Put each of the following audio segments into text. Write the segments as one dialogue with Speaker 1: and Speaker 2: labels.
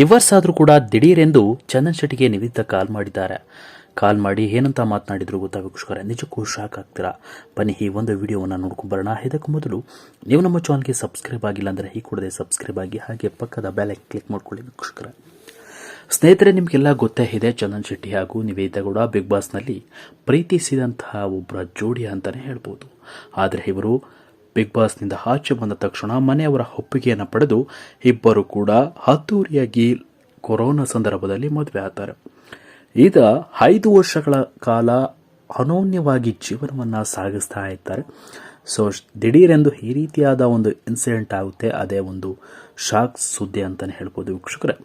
Speaker 1: Divorce ಆದರೂ ಕೂಡ ದಿಢೀರೆಂದು ಚಂದನ್ ಶೆಟ್ಟಿಗೆ ನಿವಿದ್ದ ಕಾಲ್ ಮಾಡಿದ್ದಾರೆ. ಕಾಲ್ ಮಾಡಿ ಏನಂತ ಮಾತನಾಡಿದ್ರು ಗೊತ್ತಾ ವೀಕ್ಷಕರೇ ನಿಜಕ್ಕೂ ಶಾಕ್ ಆಗ್ತೀರಾ? ಬನ್ನಿ, ಈ ಒಂದು ವಿಡಿಯೋವನ್ನು ನೋಡ್ಕೊಂಡು ಬರೋಣ. ಇದಕ್ಕೂ ಮೊದಲು, ನೀವು ನಮ್ಮ ಚಾನಲ್ಗೆ ಸಬ್ಸ್ಕ್ರೈಬ್ ಆಗಿಲ್ಲ ಅಂದರೆ ಈ ಕೂಡದೆ ಸಬ್ಸ್ಕ್ರೈಬ್ ಆಗಿ, ಹಾಗೆ ಪಕ್ಕದ ಬೆಲ್ ಕ್ಲಿಕ್ ಮಾಡ್ಕೊಳ್ಳಿ ವೀಕ್ಷಕರೇ ಸ್ನೇಹಿತರೆ, ನಿಮಗೆಲ್ಲ ಗೊತ್ತೇ ಇದೆ, ಚಂದನ್ ಶೆಟ್ಟಿ ಹಾಗೂ ನಿವೇದಿತಾ ಗೌಡ ಬಿಗ್ ಬಾಸ್ನಲ್ಲಿ ಪ್ರೀತಿಸಿದಂತಹ ಒಬ್ಬರ ಜೋಡಿ ಅಂತಲೇ ಹೇಳ್ಬೋದು. ಆದರೆ ಇವರು ಬಿಗ್ ಬಾಸ್ನಿಂದ ಆಚೆ ಬಂದ ತಕ್ಷಣ ಮನೆಯವರ ಒಪ್ಪಿಗೆಯನ್ನು ಪಡೆದು ಇಬ್ಬರು ಕೂಡ ಅದ್ದೂರಿಯಾಗಿ ಕೊರೋನಾ ಸಂದರ್ಭದಲ್ಲಿ ಮದುವೆ ಆಗ್ತಾರೆ. ಈಗ ಐದು ವರ್ಷಗಳ ಕಾಲ ಅನೋನ್ಯವಾಗಿ ಜೀವನವನ್ನು ಸಾಗಿಸ್ತಾ ಇರ್ತಾರೆ ಸೊ ದಿಢೀರೆಂದು ಈ ರೀತಿಯಾದ ಒಂದು ಇನ್ಸಿಡೆಂಟ್ ಆಗುತ್ತೆ. ಅದೇ ಒಂದು ಶಾಕ್ ಸುದ್ದಿ ಅಂತಲೇ ಹೇಳ್ಬೋದು ವೀಕ್ಷಕರೇ.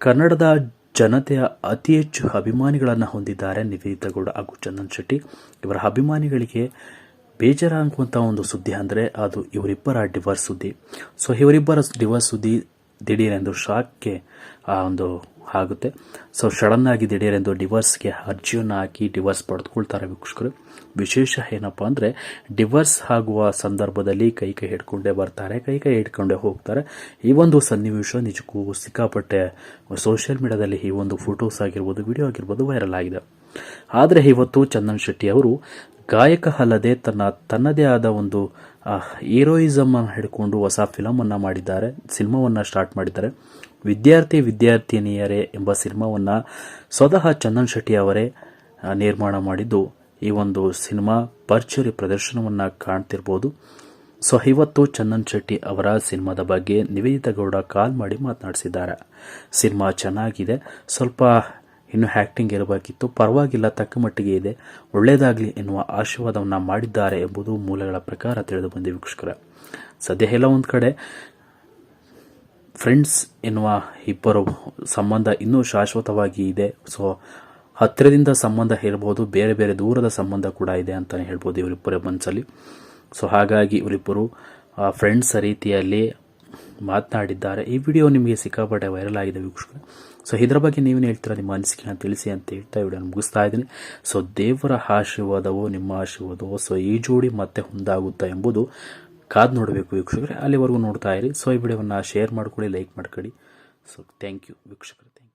Speaker 1: ಕನ್ನಡದ ಜನತೆಯ ಅತಿ ಹೆಚ್ಚು ಅಭಿಮಾನಿಗಳನ್ನು ಹೊಂದಿದ್ದಾರೆ ನಿವೇದಿತಾ ಗೌಡ ಹಾಗೂ ಚಂದನ್ ಶೆಟ್ಟಿ. ಇವರ ಅಭಿಮಾನಿಗಳಿಗೆ ಬೇಜಾರಾಗುವಂಥ ಒಂದು ಸುದ್ದಿ ಅಂದರೆ ಅದು ಇವರಿಬ್ಬರ ಡಿವರ್ಸ್ ಸುದ್ದಿ. ಸೊ ಇವರಿಬ್ಬರ ಡಿವರ್ಸ್ ಸುದ್ದಿ ದಿಢೀರೆಂದು ಶಾಕ್ಗೆ, ಆ, ಒಂದು ಆಗುತ್ತೆ. ಸೊ ಸಡನ್ ಆಗಿ ದಿಢೀರೆಂದು ಡಿವರ್ಸ್ಗೆ ಅರ್ಜಿಯನ್ನು ಹಾಕಿ ಡಿವರ್ಸ್ ಪಡೆದುಕೊಳ್ತಾರೆ ವೀಕ್ಷಕರು. ವಿಶೇಷ ಏನಪ್ಪ ಅಂದರೆ ಡಿವರ್ಸ್ ಆಗುವ ಸಂದರ್ಭದಲ್ಲಿ ಕೈ ಕೈ ಹಿಡ್ಕೊಂಡೇ ಬರ್ತಾರೆ, ಕೈ ಕೈ ಹಿಡ್ಕೊಂಡೇ ಹೋಗ್ತಾರೆ. ಈ ಒಂದು ಸನ್ನಿವೇಶ ನಿಜಕ್ಕೂ ಸಿಕ್ಕಾಪಟ್ಟೆ ಸೋಷಿಯಲ್ ಮೀಡಿಯಾದಲ್ಲಿ ಈ ಒಂದು ಫೋಟೋಸ್ ಆಗಿರ್ಬೋದು ವಿಡಿಯೋ ಆಗಿರ್ಬೋದು ವೈರಲ್ ಆಗಿದೆ. ಆದರೆ ಇವತ್ತು ಚಂದನ್ ಶೆಟ್ಟಿ ಅವರು ಗಾಯಕ ಅಲ್ಲದೆ ತನ್ನ ತನ್ನದೇ ಆದ ಒಂದು ಹೀರೋಯಿಸಮ್ ಅನ್ನು ಹಿಡ್ಕೊಂಡು ಹೊಸ ಫಿಲಮನ್ನು ಮಾಡಿದ್ದಾರೆ, ಸಿನಿಮಾವನ್ನ ಸ್ಟಾರ್ಟ್ ಮಾಡಿದ್ದಾರೆ. ವಿದ್ಯಾರ್ಥಿ ವಿದ್ಯಾರ್ಥಿನಿಯರೇ ಎಂಬ ಸಿನಿಮಾವನ್ನ ಸ್ವತಃ ಚಂದನ್ ಶೆಟ್ಟಿ ಅವರೇ ನಿರ್ಮಾಣ ಮಾಡಿದ್ದು. ಈ ಒಂದು ಸಿನಿಮಾ ಪರ್ಚುರಿ ಪ್ರದರ್ಶನವನ್ನ ಕಾಣ್ತಿರ್ಬೋದು. ಸೊ, ಇವತ್ತು ಚಂದನ್ ಶೆಟ್ಟಿ ಅವರ ಸಿನಿಮಾದ ಬಗ್ಗೆ ನಿವೇದಿತಾ ಗೌಡ ಕಾಲ್ ಮಾಡಿ ಮಾತನಾಡಿಸಿದ್ದಾರೆ. ಸಿನಿಮಾ ಚೆನ್ನಾಗಿದೆ. ಸ್ವಲ್ಪ ಇನ್ನು ಆ್ಯಕ್ಟಿಂಗ್ ಇರಬೇಕಿತ್ತು. ಪರವಾಗಿಲ್ಲ, ತಕ್ಕ ಮಟ್ಟಿಗೆ ಇದೆ. ಒಳ್ಳೆಯದಾಗಲಿ ಎನ್ನುವ ಆಶೀರ್ವಾದವನ್ನು ಮಾಡಿದ್ದಾರೆ ಎಂಬುದು ಮೂಲಗಳ ಪ್ರಕಾರ ತಿಳಿದು ಬಂದಿದೆ ವೀಕ್ಷಕರ. ಸದ್ಯ ಎಲ್ಲ ಒಂದು ಕಡೆ ಫ್ರೆಂಡ್ಸ್ ಎನ್ನುವ ಇಬ್ಬರು ಸಂಬಂಧ ಇನ್ನೂ ಶಾಶ್ವತವಾಗಿ ಇದೆ. ಸೊ ಹತ್ತಿರದಿಂದ ಸಂಬಂಧ ಹೇಳ್ಬೋದು, ಬೇರೆ ಬೇರೆ ದೂರದ ಸಂಬಂಧ ಕೂಡ ಇದೆ ಅಂತಲೇ ಹೇಳ್ಬೋದು ಇವರಿಬ್ಬರ ಮನಸ್ಸಲ್ಲಿ ಸೊ ಹಾಗಾಗಿ ಇವರಿಬ್ಬರು ಫ್ರೆಂಡ್ಸ್ ರೀತಿಯಲ್ಲಿ ಮಾತನಾಡಿದ್ದಾರೆ. ಈ ವಿಡಿಯೋ ನಿಮಗೆ ಸಿಕ್ಕಾಪಟ್ಟೆ ವೈರಲ್ ಆಗಿದೆ ವೀಕ್ಷಕರೇ. ಸೊ ಇದರ ಬಗ್ಗೆ ನೀವೇನು ಹೇಳ್ತೀರಾ? ನಿಮ್ಮ ಅನಿಸಿಕೆನ ತಿಳಿಸಿ ಅಂತ ಹೇಳ್ತಾ ವಿಡಿಯೋ ಮುಗಿಸ್ತಾ ಇದ್ದೀನಿ. ಸೊ ದೇವರ ಆಶೀರ್ವಾದವೋ ನಿಮ್ಮ ಆಶೀರ್ವಾದವೋ. ಸೊ ಈ ಜೋಡಿ ಮತ್ತೆ ಹೊಂದಾಗುತ್ತಾ ಎಂಬುದು ಕಾದು ನೋಡಬೇಕು ವೀಕ್ಷಕರೇ. ಅಲ್ಲಿವರೆಗೂ ನೋಡ್ತಾ ಇರಿ. ಸೊ ಈ ವಿಡಿಯೋವನ್ನು ಶೇರ್ ಮಾಡ್ಕೊಳ್ಳಿ ಲೈಕ್ ಮಾಡ್ಕೊಳ್ಳಿ. ಸೊ ಥ್ಯಾಂಕ್ ಯು ವೀಕ್ಷಕರೇ.